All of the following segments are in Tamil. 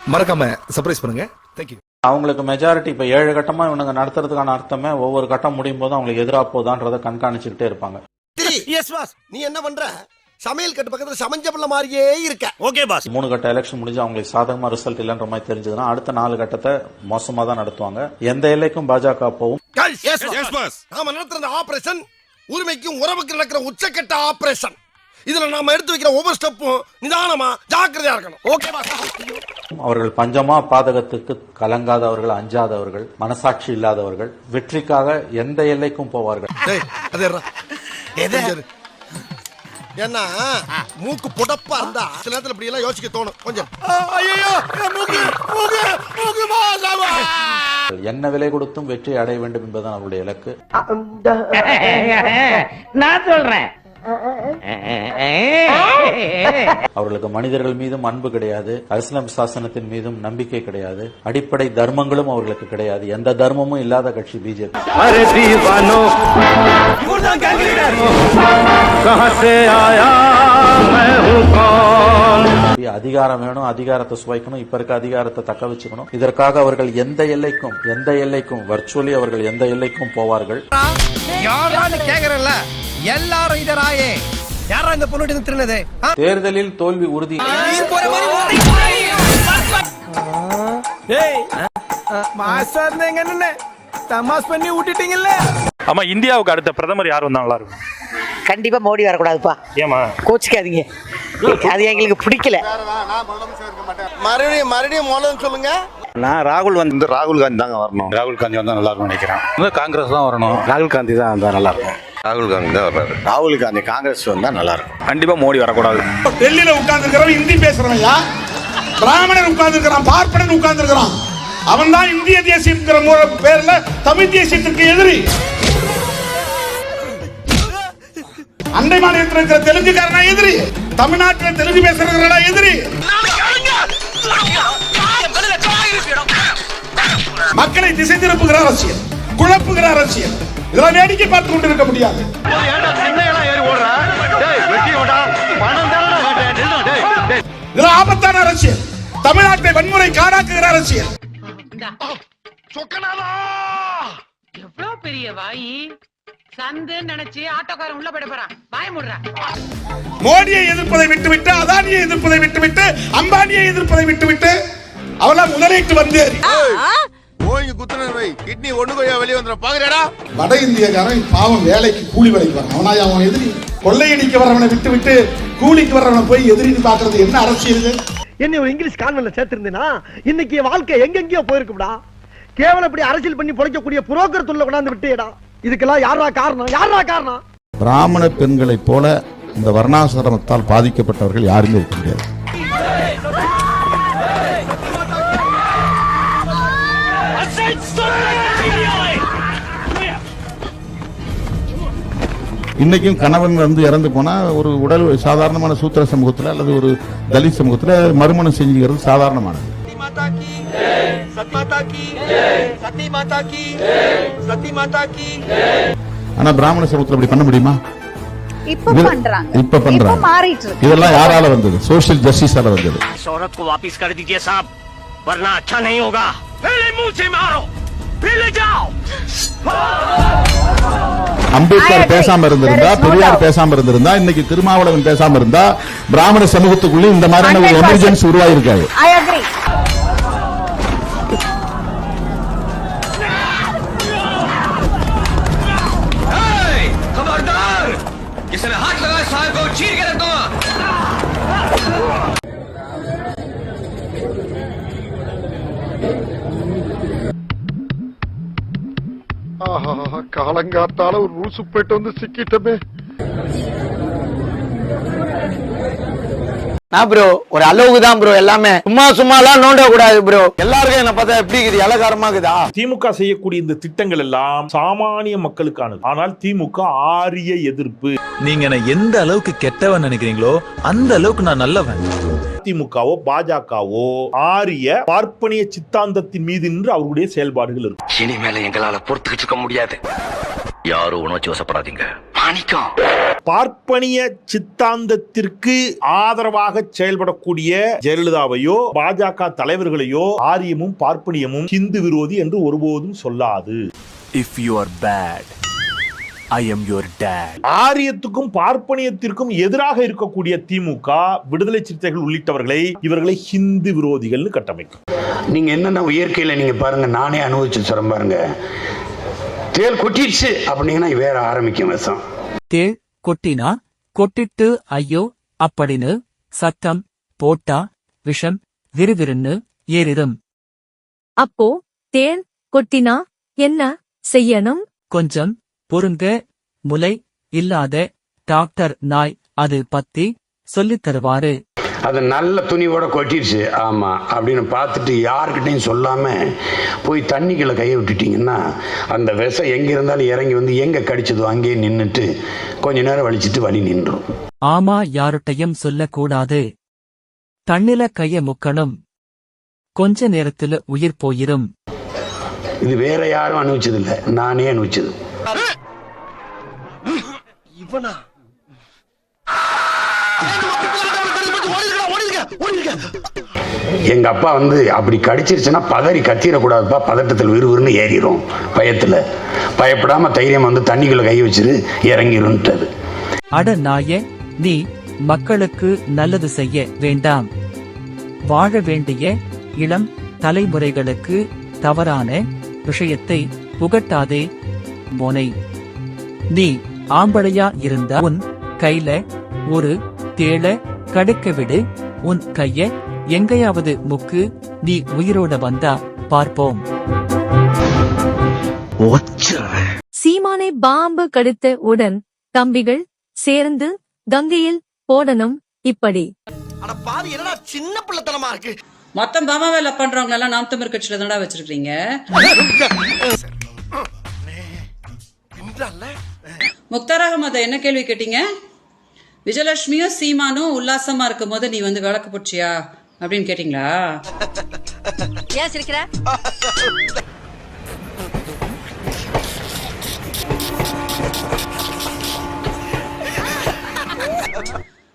மறக்காம சர்ப்ரைஸ் பண்ணுங்க. தேங்க்யூ அவங்களுக்கு மெஜாரிட்டி இப்ப ஏழு கட்டமா இவனுங்க நடத்துறதுக்கான அர்த்தமே ஒவ்வொரு கட்டம் முடியும் போது அவங்களுக்கு எதிரா போதான்றதை கண்காணிச்சுக்கிட்டே இருப்பாங்க. எஸ் பாஸ் நீ என்ன பண்ற? சமையல் கட்டு பக்கத்துல சமைஞ்ச பிள்ளை மாதிரியே இருக்க. ஓகே பாஸ் மூணு கட்ட எலெக்ஷன் முடிஞ்சு அவங்களுக்கு சாதகமா ரிசல்ட் இல்லைன்ற மாதிரி தெரிஞ்சதுன்னா அடுத்த நாலு கட்டத்தை மோசமா தான் நடத்துவாங்க. எந்த எல்லைக்கும் பாஜக போகும். எஸ் பாஸ் நாம நடத்துற ஆபரேஷன் உரிமைக்கும் உறவுக்கு நடக்கிற உச்சக்கட்ட ஆபரேஷன் இதுல நாம எடுத்து வைக்கிற ஒவ்வொரு ஸ்டெப்பும் நிதானமா ஜாக்கிரதையா இருக்கணும். ஓகே பாஸ் அவர்கள் பஞ்சமா பாதகத்துக்கு கலங்காதவர்கள் அஞ்சாதவர்கள் மனசாட்சி இல்லாதவர்கள் வெற்றிக்காக எந்த எல்லைக்கும் போவார்கள். ஏன்னா மூக்கு புடப்பா இருந்தா சில நேரத்துல இப்படி எல்லாம் யோசிக்க தோணும். கொஞ்சம் ஐயோ மூக்கு மூக்கு மூக்கு மாசாவா என்ன விலை கொடுத்தும் வெற்றி அடைய வேண்டும் என்பதுதான் அவருடைய இலக்கு. நான் சொல்றேன். அவர்களுக்கு மனிதர்கள் மீதும் அன்பு கிடையாது. அஸ்லாம் சாசனத்தின் மீதும் நம்பிக்கை கிடையாது. அடிப்படை தர்மங்களும் அவர்களுக்கு கிடையாது. எந்த தர்மமும் இல்லாத கட்சி பிஜேபி அதிகாரம் வேணும் அதிகாரத்தை சுவைக்கணும் இப்ப இருக்க அதிகாரத்தை தக்க வச்சுக்கணும். இதற்காக அவர்கள் எந்த எல்லைக்கும் எந்த எல்லைக்கும் வர்ச்சுவலி அவர்கள் எந்த எல்லைக்கும் போவார்கள். யாரான்னு கேக்குறல்ல எல்லாரும் இதராயே. யாரா இந்த பொண்ணு திருநது தேர்தலில் தோல்வி உறுதி. மாஸ்டர் எங்க தமாஸ் பண்ணி விட்டுட்டீங்கல்ல ஆமா இந்தியாவுக்கு அடுத்த பிரதமர் யார் வந்தா நல்லா இருக்கும். கண்டிப்பா மோடி வரக்கூடாதுப்பா. ஏமா கோச்சிக்காதீங்க. அது எங்களுக்கு பிடிக்கல. மறுபடியும் மறுபடியும் மூலம் சொல்லுங்க. நான் ராகுல் வந்து ராகுல் காந்தி தாங்க வரணும். ராகுல் காந்தி வந்தா நல்லா இருக்கும் நினைக்கிறேன். காங்கிரஸ் தான் வரணும். ராகுல் காந்தி தான் வந்தா நல்லா இருக்கும். ராகுல் காந்தி தான் வர்றாரு. ராகுல் காந்தி காங்கிரஸ் வந்தா நல்லா இருக்கும் கண்டிப்பா மோடி வரக்கூடாது. டெல்லியில உட்கார்ந்து இந்தி பேசுறவன்யா? பிராமணன் உட்கார்ந்து பார்ப்பனன் உட்கார்ந்து அவன் தான் இந்திய தேசியம்ங்கிற முறை- பேர்ல தமிழ் தேசியத்திற்கு எதிரி. அண்டை மாநிலத்தில் இருக்கிற தெலுங்குக்காரனா எதிரி? தமிழ்நாட்டில் தெலுங்கு பேசுறவங்களா எதிரி? மக்களை திசை திருப்புகிற அரசியல் குழப்புகிற அரசியல். இதெல்லாம் வேடிக்கை பார்த்து கொண்டு இருக்க முடியாது. இதெல்லாம் ஆபத்தான அரசியல். தமிழ்நாட்டை வன்முறை காடாக்குகிற அரசியல். எவ்வளவு பெரிய வாயி? சந்து நினைச்சு ஆட்டோக்காரன் உள்ள போயிட போறான். வாய முடுறான் மோடியை எதிர்ப்பதை விட்டுவிட்டு அதானியை எதிர்ப்பதை விட்டுவிட்டு அம்பானியை எதிர்ப்பதை விட்டுவிட்டு அவெல்லாம் முதலீட்டு வந்தேறி ஓய்வு குத்துன வை. கிட்னி ஒண்ணு கொய்யா வெளியே வந்துடும் பாக்குறடா வட இந்தியக்காரன் பாவம் வேலைக்கு கூலி வேலைக்கு வரான் அவனா அவன் எதிரி? கொள்ளையடிக்க வரவனை விட்டு விட்டு கூலிக்கு வரவனை போய் எதிரின்னு பாக்குறது என்ன அரசியல் இது? என்ன ஒரு இங்கிலீஷ் கான்வென்ட்ல சேர்த்திருந்தேனா? இன்னைக்கு வாழ்க்கை எங்கெங்கயோ போயிருக்கும்டா. கேவலம் இப்படி அரசியல் பண்ணி பொழைக்கக்கூடிய புரோக்கர் துள்ள கொண்டாந்து விட்டேடா. இதுக்கெல்லாம் யாரா காரணம்? யாரா காரணம்? பிராமண பெண்களைப் போல இந்த வர்ணாசிரமத்தால் பாதிக்கப்பட்டவர்கள் யாருமே இருக்க முடியாது. இன்னைக்கும் கணவன் வந்து இறந்து போனா ஒரு உடல் சாதாரணமான சூத்திர சமூகத்துல அல்லது ஒரு தலித் சமூகத்துல மறுமணம் செஞ்சுக்கிறது சாதாரணமானது ஆனா பிராமண சமூகத்துல அப்படி பண்ண முடியுமா இப்ப இது- பண்றாங்க இப்ப பண்றாங்க. மாறிட்டு இருக்கு இதெல்லாம் யாரால வந்தது சோசியல் ஜஸ்டிஸால வந்தது इस औरत को वापिस कर दीजिए साहब वरना अच्छा नहीं होगा पहले मुंह से मारो फिर ले जाओ I அம்பேத்கர். பேசாம இருந்திருந்தா பெரியார். பேசாம இருந்திருந்தா இன்னைக்கு திருமாவளவன் பேசாம இருந்தா பிராமண சமூகத்துக்குள்ளே இந்த மாதிரியான ஒரு 100% எமர்ஜென்சி உருவாயிருக்காது காலங்காத்தால ஒரு ரூசு போயிட்டு வந்து சிக்கிட்டமே. நான் ப்ரோ ஒரு அளவுக்கு தான் ப்ரோ எல்லாமே. சும்மா சும்மாலாம் நோண்ட கூடாது ப்ரோ எல்லாருக்கும் என்ன பார்த்தா எப்படி இருக்குது? இலகாரமா இருக்குதா திமுக செய்யக்கூடிய இந்த திட்டங்கள் எல்லாம் சாமானிய மக்களுக்கானது. ஆனால் திமுக ஆரிய எதிர்ப்பு. நீங்க என்ன எந்த அளவுக்கு கெட்டவன் நினைக்கிறீங்களோ அந்த அளவுக்கு நான் நல்லவன். திமுகவோ பாஜகவோ ஆரிய பார்ப்பனிய சித்தாந்தத்தின் மீது நின்று அவர்களுடைய செயல்பாடுகள் இருக்கும். இனிமேல எங்களால பொறுத்துக்கிட்டு இருக்க முடியாது. யாரும் உணர்ச்சி வசப்படாதீங்க. மாணிக்கம். பார்ப்பனிய சித்தாந்தத்திற்கு ஆதரவாக செயல்படக்கூடிய ஜெயலலிதாவையோ பாஜக தலைவர்களையோ ஆரியமும் பார்ப்பனியமும் ஹிந்து விரோதி என்று ஒருபோதும் சொல்லாது. If you are bad I am your dad ஆரியத்துக்கும் பார்ப்பனியத்திற்கும் எதிராக இருக்கக்கூடிய திமுக விடுதலை சிறுத்தைகள் உள்ளிட்டவர்களை இவர்களை ஹிந்து விரோதிகள்னு கட்டமைக்கும். நீங்க என்னென்ன இயற்கையில நீங்க பாருங்க நானே அனுபவிச்சு சொல்றேன் பாருங்க. தேல் கொட்டிடுச்சு. அப்படிங்கன்னா வேற ஆரம்பிக்கும் விஷம் தேள் கொட்டினா கொட்டிட்டு ஐயோ அப்படின்னு சத்தம் போட்டா விஷம் விறுவிறுன்னு ஏறிடும். அப்போ தேன் கொட்டினா என்ன செய்யணும்? கொஞ்சம் பொறுங்க முலை இல்லாத டாக்டர் நாய் அது பத்தி சொல்லித் தருவாரு. அது நல்ல துணிவோட கொட்டிடுச்சு ஆமா அப்படின்னு பார்த்துட்டு யாருக்கிட்டையும் சொல்லாம போய் தண்ணிக்குள்ள கையை விட்டுட்டீங்கன்னா அந்த விஷம் எங்க இருந்தாலும் இறங்கி வந்து எங்க கடிச்சதோ அங்கேயே நின்னுட்டு கொஞ்ச நேரம் வலிச்சிட்டு வலி நின்றும். ஆமா யார்கிட்டயும் சொல்லக்கூடாது. தண்ணில கைய முக்கணும். கொஞ்ச நேரத்துல உயிர் போயிரும். இது வேற யாரும் அனுபவிச்சது இல்ல நானே அனுபவிச்சது. இவனா? எங்க அப்பா வந்து அப்படி கடிச்சிருச்சுன்னா பதறி கத்திரக்கூடாதுப்பா பதட்டத்தில் விறுவிறுன்னு ஏறிடும் பயத்துல. பயப்படாம தைரியம் வந்து தண்ணிக்குள்ள கை வச்சிரு இறங்கிருன்ட்டது அட நாயே நீ மக்களுக்கு நல்லது செய்ய வேண்டாம். வாழ வேண்டிய இளம் தலைமுறைகளுக்கு தவறான விஷயத்தை புகட்டாதே மோனை. நீ ஆம்பளையா இருந்தா உன் கையில ஒரு தேள கடுக்க விடு உன் கைய எங்கேயாவது முக்கு. நீ உயிரோட வந்தா பார்ப்போம். சீமானை பாம்பு கடித்த உடன் தம்பிகள் சேர்ந்து கங்கையில் போடணும் இப்படி. அட பாவி என்னடா சின்ன பிள்ளைத்தனமா இருக்கு? மொத்தம் பாமா வேலை பண்றவங்க எல்லாம் நாம் தமிழ் கட்சியில தானடா வச்சிருக்கீங்க முக்தார் அகமது என்ன கேள்வி கேட்டீங்க? விஜயலட்சுமியும் சீமானும் உல்லாசமா இருக்கும் போது நீ வந்து விளக்கு போச்சியா? அப்படின்னு கேட்டீங்களா? ஏன் சிரிக்கிற?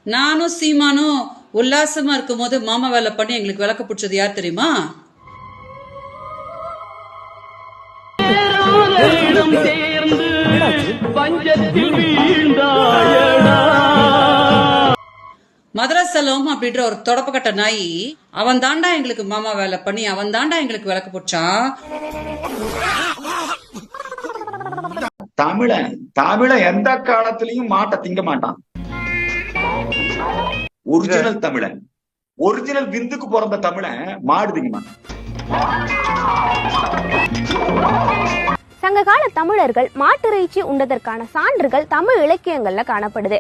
நானும் சீமானும் உல்லாசமா இருக்கும் போது மாமா வேலை பண்ணி எங்களுக்கு விளக்கு பிடிச்சது யார் தெரியுமா? மதரசலம் அப்படின்ற ஒரு தொடப்பக்கட்ட நாய் அவன் தாண்டா எங்களுக்கு மாமா வேலை பண்ணி அவன் தாண்டா எங்களுக்கு விளக்கு பிடிச்சான் தமிழன் தமிழன் எந்த காலத்திலயும் மாட்டை திங்க மாட்டான். ஒரிஜினல் தமிழன். ஒரிஜினல் விந்துக்கு பிறந்த தமிழன் மாடு திங்க மாட்டான். சங்ககால தமிழர்கள் மாட்டிறைச்சி உண்டதற்கான சான்றுகள் தமிழ் இலக்கியங்கள்ல காணப்படுது.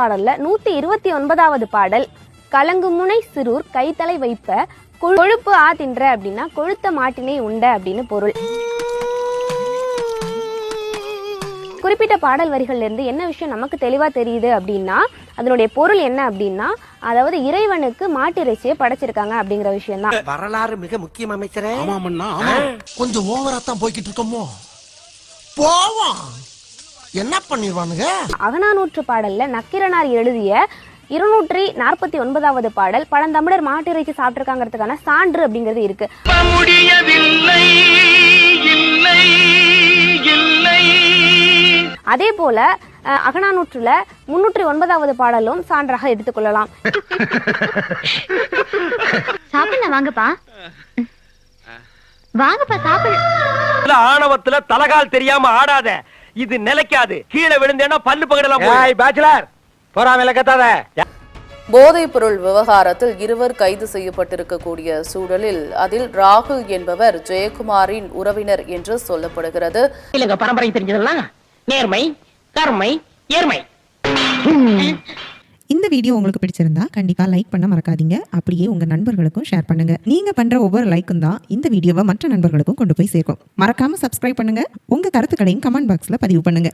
பாடல்ல நூத்தி இருபத்தி ஒன்பதாவது பாடல் கலங்குமுனை சிறுர் கைத்தலை வைப்ப கொழு- கொழுப்பு ஆ தின்ற அப்படின்னா கொழுத்த மாட்டினை உண்ட அப்படின்னு பொருள். குறிப்பிட்ட பாடல் வரிகள்ல இருந்து என்ன விஷயம் நமக்கு தெளிவா தெரியுது அப்படின்னா அதனுடைய பொருள் என்ன அப்படின்னா அதாவது இறைவனுக்கு மாட்டிறைச்சியை படைச்சிருக்காங்க அப்படிங்கிற விஷயம் தான் வரலாறு மிக முக்கியம் அமைச்சரே. ஆமாமண்ணா கொஞ்சம் ஓவரா தான் போய்கிட்டு இருக்கோமோ? போவோம். என்ன பண்ணிடுவானுங்க அகநானூற்று பாடல்ல நக்கிரனார் எழுதிய இருநூற்றி நாற்பத்தி ஒன்பதாவது பாடல் பழந்தமிழர் மாட்டிறைச்சி சாப்பிட்டிருக்காங்கிறதுக்கான சான்று அப்படிங்கிறது இருக்கு. முடியவில்லை இல்லை இல்லை. அதே போல அகநானூற்றுல முன்னூற்றி ஒன்பதாவது பாடலும் சான்றாக எடுத்துக்கொள்ளலாம் சாப்பிடலாம் வாங்கப்பா. வாங்கப்பா சாப்பிட ஆணவத்துல தலகால் தெரியாம ஆடாத. இது நிலைக்காது. கீழே விழுந்தேன்னா பல்லு பகடலாம் பேச்சுலர் போறாமல கத்தாத. போதைப் பொருள் விவகாரத்தில் இருவர் கைது செய்யப்பட்டிருக்கக்கூடிய சூழலில் அதில் ராகுல் என்பவர் ஜெயக்குமாரின் உறவினர் என்று சொல்லப்படுகிறது. பரம்பரை தெரிஞ்சதெல்லாம் நேர்மை கருமை ஏர்மை இந்த வீடியோ உங்களுக்கு பிடிச்சிருந்தா கண்டிப்பா லைக் பண்ண மறக்காதீங்க. அப்படியே உங்க நண்பர்களுக்கும் ஷேர் பண்ணுங்க. நீங்க பண்ற ஒவ்வொரு லைக்கும் தான் இந்த வீடியோவை மற்ற நண்பர்களுக்கும் கொண்டு போய் சேர்க்கும். மறக்காம சப்ஸ்கிரைப் பண்ணுங்க. உங்க கருத்துக்களையும் கமெண்ட் பாக்ஸ்ல பதிவு பண்ணுங்க.